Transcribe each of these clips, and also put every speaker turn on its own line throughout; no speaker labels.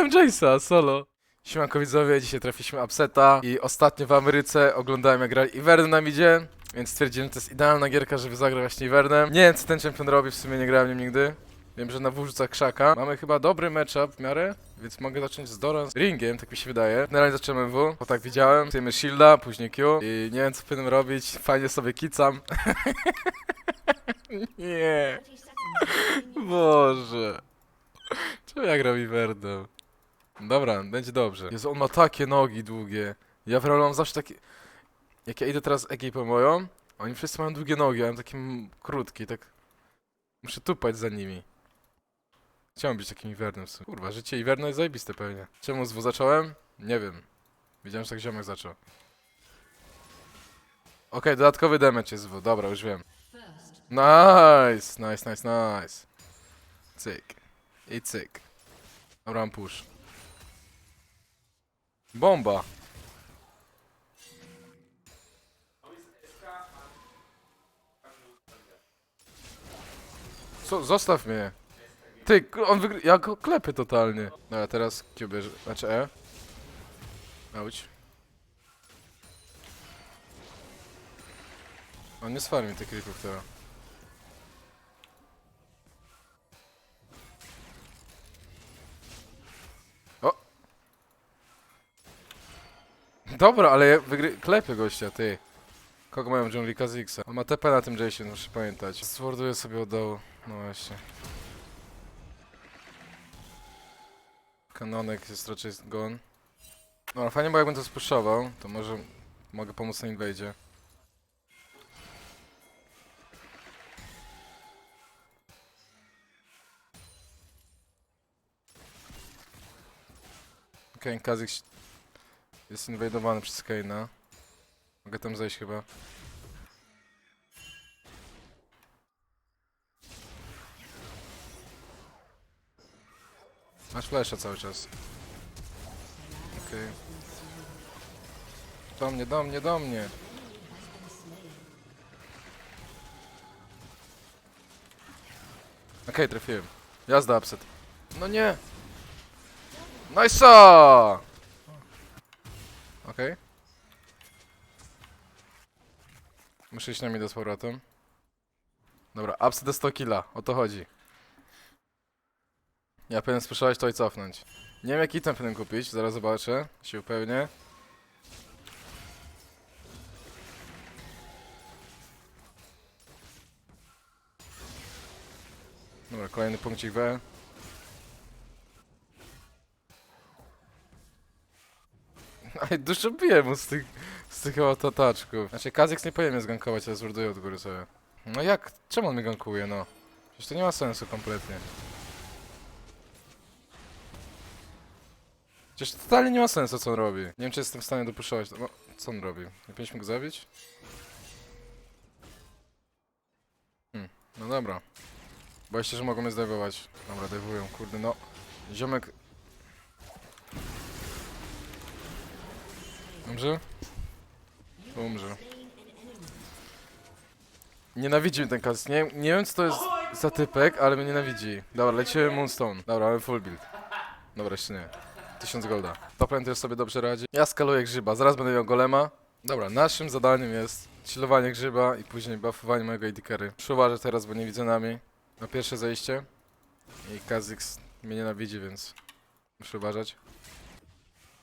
zabiłem Jace'a solo. Siemanko widzowie, dzisiaj trafiliśmy Upseta i ostatnio w Ameryce oglądałem jak grali Ivern nam idzie, więc stwierdziłem, że to jest idealna gierka, żeby zagrać właśnie Ivernem. Nie wiem co ten champion robi, w sumie nie grałem nim nigdy. Wiem, że na wórzuca krzaka. Mamy chyba dobry matchup w miarę, więc mogę zacząć z Doran z ringiem, tak mi się wydaje. Generalnie zaczynamy W, bo tak widziałem. Chcemy shielda, później Q i nie wiem co powinienem robić. Fajnie sobie kicam. nie. Boże. Czemu ja gram Iverdem? Dobra, będzie dobrze. Jezu, on ma takie nogi długie. Ja w mam zawsze takie... Jak ja idę teraz ekipę moją, oni wszyscy mają długie nogi, a ja mam takie krótkie, tak... Muszę tupać za nimi. Chciałem być takim sumie. Kurwa, życie Iverna jest zajebiste pewnie. Czemu z zacząłem? Nie wiem. Wiedziałem, że tak ziomek zaczął. Okej, dodatkowy damage jest W, dobra, już wiem. Nice, nice, nice, nice. Cyk. I cyk. Dobra, mam push. Bomba. Co? Zostaw mnie. Ty, on wygry... Ja go klepy totalnie. Dobra, teraz Q. Znaczy E. Auć. On nie sfarmi tych creepów teraz. Dobra, ale wygry... Klepy gościa, ty. Kogo mają w dżungli Kazixa? On ma TP na tym Jason, muszę pamiętać. Sworduję sobie od dołu. No właśnie. Kanonek jest raczej gone. No fajnie, bo jakbym to spuszował, to może mogę pomóc na invadzie. Okej, okay, Kazik jest inwajdowany przez Kane'a. Mogę tam zejść chyba. Masz flesza cały czas. Okej. Do mnie, do mnie, do mnie. Okej, trafiłem. Jazda, upset. No nie! Nice'a! Okej. Muszę iść na mnie z powrotem. Dobra, upset do 100 killa, o to chodzi. Ja powinien spuszować to i cofnąć. Nie wiem jaki item powinien kupić, zaraz zobaczę, się upewnię. Dobra, kolejny punkcik W. Ale dużo bije mu z tych, z tych autotaczków. Znaczy, Kazix nie powinien mnie zgankować, ale zurduję od góry sobie. No jak? Czemu on mnie gankuje, no? Przecież to nie ma sensu kompletnie. Przecież to totalnie nie ma sensu, co on robi. Nie wiem, czy jestem w stanie dopuszować. No, co on robi? Nie powinniśmy go zabić? Hmm, no dobra. Boję się, że mogą mnie zdejmować. Dobra, dewują, kurde, no. Ziomek... Dobrze? Umrze. Nienawidzi mnie ten kas. Nie, nie wiem, co to jest za typek, ale mnie nienawidzi. Dobra, lecimy Moonstone. Dobra, mamy full build. Dobra, jeszcze nie. 1000 golda. Toplen też sobie dobrze radzi. Ja skaluję grzyba, zaraz będę miał golema. Dobra, naszym zadaniem jest chillowanie grzyba i później buffowanie mojego AD uważać teraz, bo nie widzę nami. Na pierwsze zejście. I Kazix mnie nienawidzi, więc muszę uważać.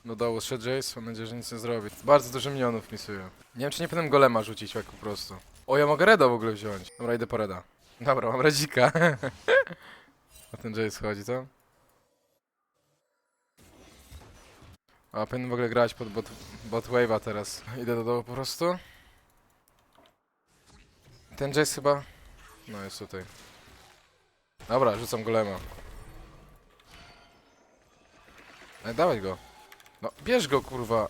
Do dołu szedł Jace, mam nadzieję, że nic nie zrobi. Bardzo dużo minionów misuje. Nie wiem, czy nie powinienem golema rzucić tak po prostu. O, ja mogę Reda w ogóle wziąć. Dobra, idę po Reda. Dobra, mam Redzika. A ten Jace chodzi, co? A powinien w ogóle grać pod bot, bot wave'a teraz. Idę do dołu po prostu. Ten Jace chyba... No jest tutaj. Dobra, rzucam golema. Ej, dawaj go. No, bierz go, kurwa.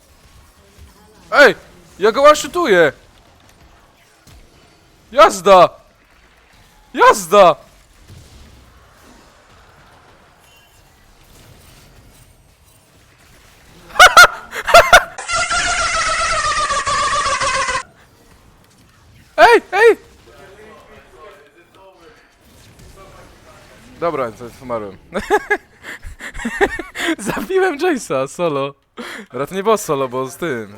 Ej! Ja go one Jazda! Jazda! Ej, ej! Dobra, to. Zabiłem Jace'a solo. Dobra, to nie było solo, bo z tym.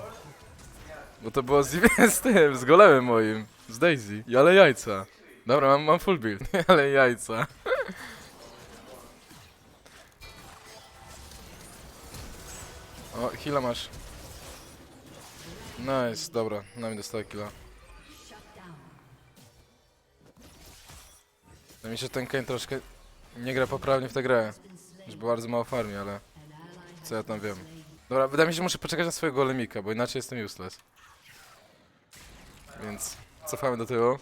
Bo to było z, z tym, z golemem moim. Z Daisy. I ale jajca. Dobra, mam, mam full build. ale jajca. O, heal'a masz. Nice, dobra, na mnie dostaję killa. Wydaje mi się, ten Kane troszkę nie gra poprawnie w tę grę. Już bardzo mało farmi, ale co ja tam wiem. Dobra, wydaje mi się, że muszę poczekać na swojego golemika, bo inaczej jestem useless. Więc cofamy do tyłu.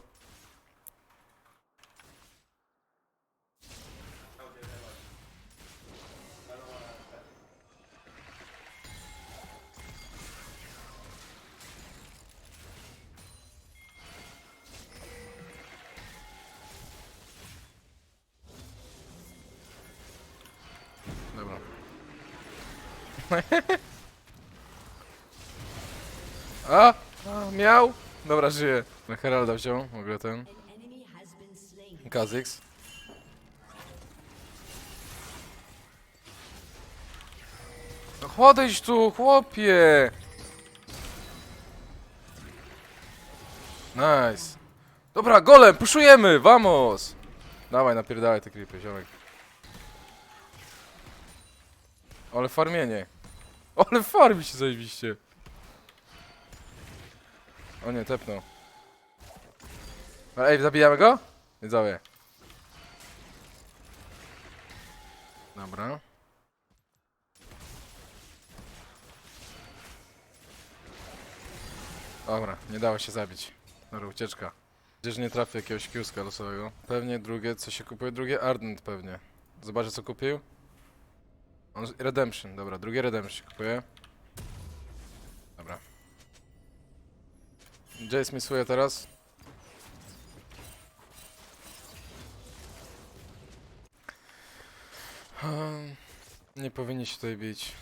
A! A, miał! Dobra, żyje. Na Heralda wziął, w ogóle ten. Kazix. No chodejdź tu, chłopie! Nice. Dobra, golem, puszujemy, vamos! Dawaj, napierdalaj te creepy, ziomek. Ale farmienie. Ale farmi się zajebiście. O nie, tepnął. Ej, zabijamy go? Widzowie. Dobra. Dobra, nie dało się zabić. Dobra, ucieczka. Gdzież nie trafię jakiegoś kiuska losowego. Pewnie drugie, co się kupuje? Drugie Ardent pewnie. Zobaczę co kupił. On, redemption, dobra, drugie Redemption się kupuje. Jace misuje teraz. Hmm, Nie powinni się tutaj bić.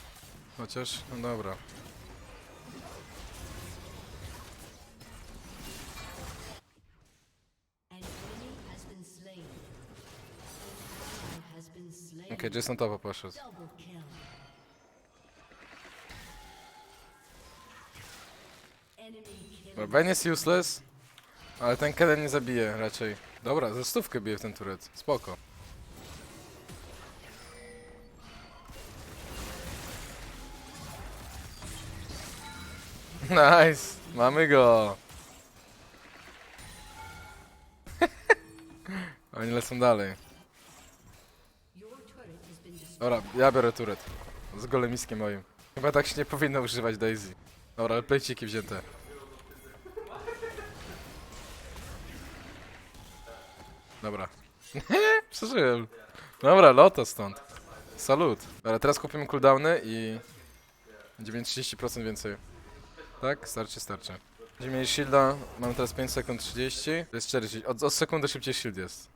Chociaż, no dobra. Okej, Jace na topa poszedł.
Enemy
Ben jest useless, ale ten Keden nie zabije raczej. Dobra, ze stówkę bije w ten turet. Spoko. Nice! Mamy go! Oni lecą dalej.
Turret.
Dobra, ja biorę turet. Z golemiskiem moim. Chyba tak się nie powinno używać Daisy. Dobra, ale plejciki wzięte. Dobra. Przeżyłem. Dobra, loto stąd. Salut. Dobra, teraz kupimy cooldowny i... Będziemy mieć 30% więcej. Tak? Starczy, starczy. Będziemy mieli shielda, mamy teraz 5 sekund 30. To jest 40. Od, od sekundy szybciej shield jest.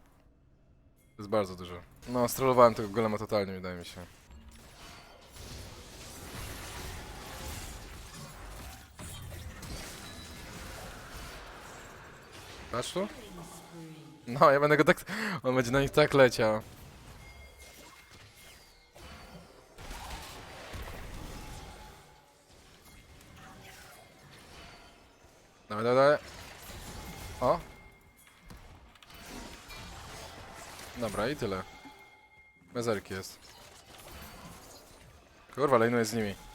To jest bardzo dużo. No, strollowałem tego golema totalnie, wydaje mi się. Patrz tu? No, ja będę go tak... On będzie na nich tak leciał. Dawaj, dawaj, dawaj. O! Dobra, i tyle. Bezerki jest. Kurwa, lejnuję z nimi.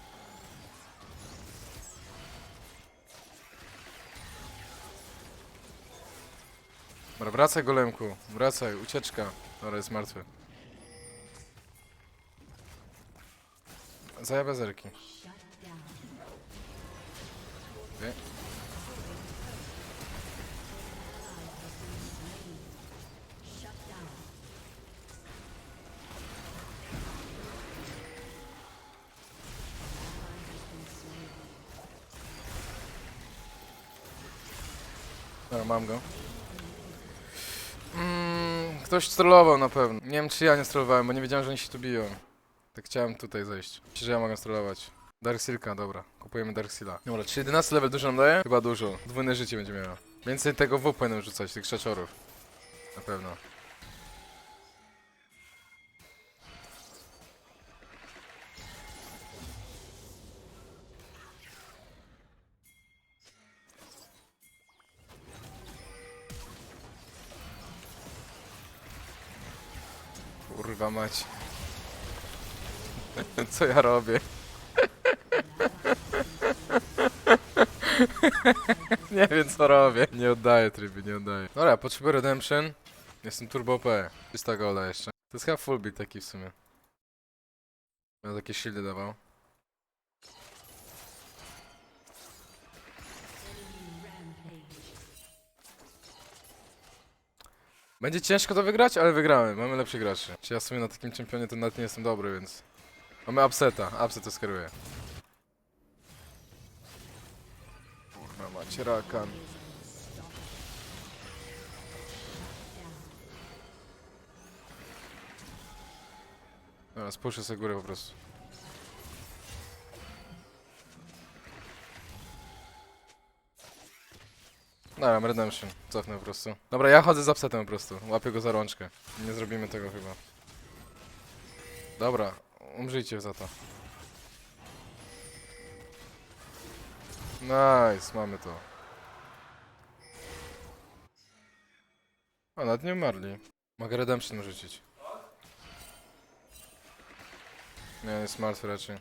Dobra, wracaj golemku. Wracaj, ucieczka. Dobra, jest martwy. Zaja bezerki.
Shut down.
Okej.
Shut down. Ally has been slain.
Dobra, mam go. Ktoś strollował na pewno. Nie wiem, czy ja nie strollowałem, bo nie wiedziałem, że oni się tu biją. Tak chciałem tutaj zejść. Myślę, że ja mogę strollować. Darksilka, dobra. Kupujemy Darksila. Dobra, czy 11 level dużo nam daje? Chyba dużo. Dwójne życie będzie miała. Więcej tego W powinienem rzucać, tych krzaczorów. Na pewno. Mać. Co ja robię? nie wiem co robię. Nie oddaję tryby, nie oddaję. Dobra, potrzebuję redemption. Jestem turbo OP. 300 golda jeszcze. To jest chyba full beat taki w sumie. Będę takie shieldy dawał. Będzie ciężko to wygrać, ale wygramy. Mamy lepszych graczy. Czy ja w sumie na takim czempionie to nawet nie jestem dobry, więc... Mamy upseta. Upset to skieruje. Kurwa macie rakan. Dobra, spuszczę sobie górę po prostu. Dobra, mam redemption. Cofnę po prostu. Dobra, ja chodzę z upsetem po prostu. Łapię go za rączkę. Nie zrobimy tego chyba. Dobra, umrzyjcie za to. Nice, mamy to. A, nawet nie umarli. Mogę redemption rzucić. Nie, jest martwy raczej.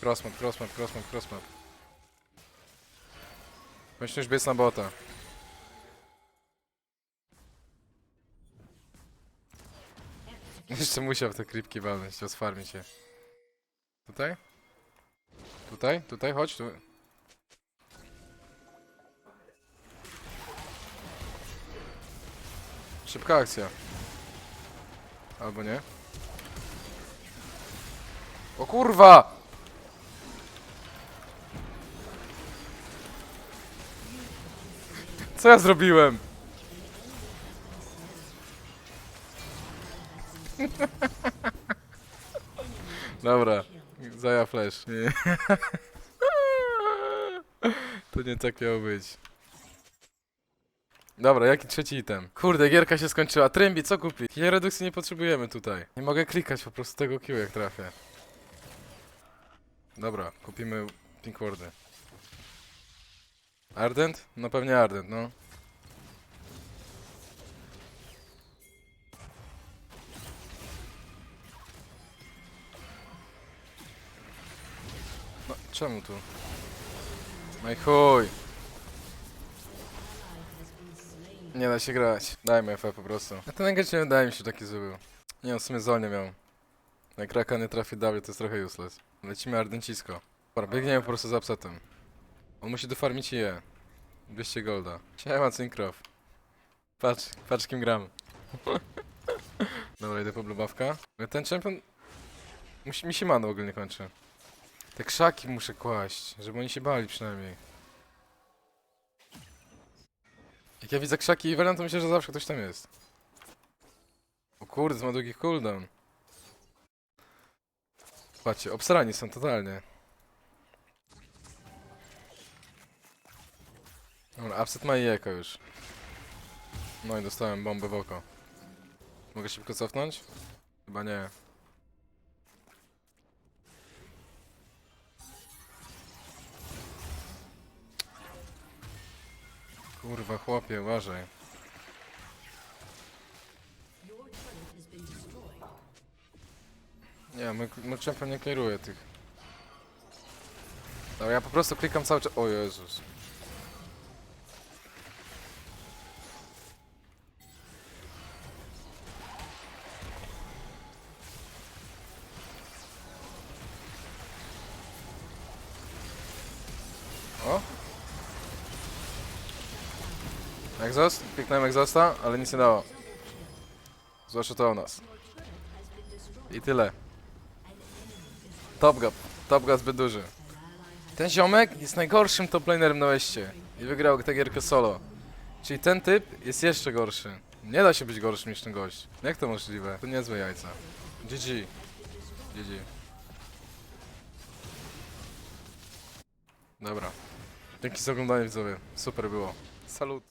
Crossmap, crossmap, crossmap, crossmap. Myślę, już biec na bota. Jeszcze musiał te kripki walnąć, rozfarmić się. Tutaj? Tutaj? Tutaj? Chodź tu. Szybka akcja. Albo nie. O kurwa! Co ja zrobiłem? Dobra, zaja flash. Nie. To nie tak miało być. Dobra, jaki trzeci item? Kurde, gierka się skończyła. Trębi, co kupić? Tyle redukcji nie potrzebujemy tutaj. Nie mogę klikać po prostu tego Q jak trafię. Dobra, kupimy pink wardy. Ardent? No pewnie Ardent, no. No, czemu tu? No i chuj. Nie da się grać. Dajmy FF po prostu. A ten engage nie wydaje mi się taki zły. Nie, on w sumie zol nie miał. Jak Raka nie trafi W, to jest trochę useless. Lecimy Ardencisko. Dobra, biegniemy po prostu za upsetem. On musi dofarmić je. 200 golda. Siema, Syncroft. Patrz, patrz kim gram. Dobra, idę po blubawka. Ale Ten champion... Musi, mi się mana ogólnie kończy. Te krzaki muszę kłaść, żeby oni się bali przynajmniej. Jak ja widzę krzaki i Velen, to myślę, że zawsze ktoś tam jest. O kurde, ma długi cooldown. Patrzcie, obsrani są totalnie. Upset ma i już. No i dostałem bombę w oko. Mogę szybko cofnąć? Chyba nie. Kurwa, chłopie, uważaj. Nie, my, my champion nie kieruje tych. Dobra, ja po prostu klikam cały czas. O Jezus. Kliknąłem exhausta, ale nic nie dało. Zwłaszcza to u nas. I tyle. Top gap. Top gap zbyt duży. Ten ziomek jest najgorszym top lanerem na Westie. I wygrał tę gierkę solo. Czyli ten typ jest jeszcze gorszy. Nie da się być gorszym niż ten gość. Jak to możliwe? To niezłe jajca. GG. GG. Dobra. Dzięki za oglądanie widzowie. Super było. Salut.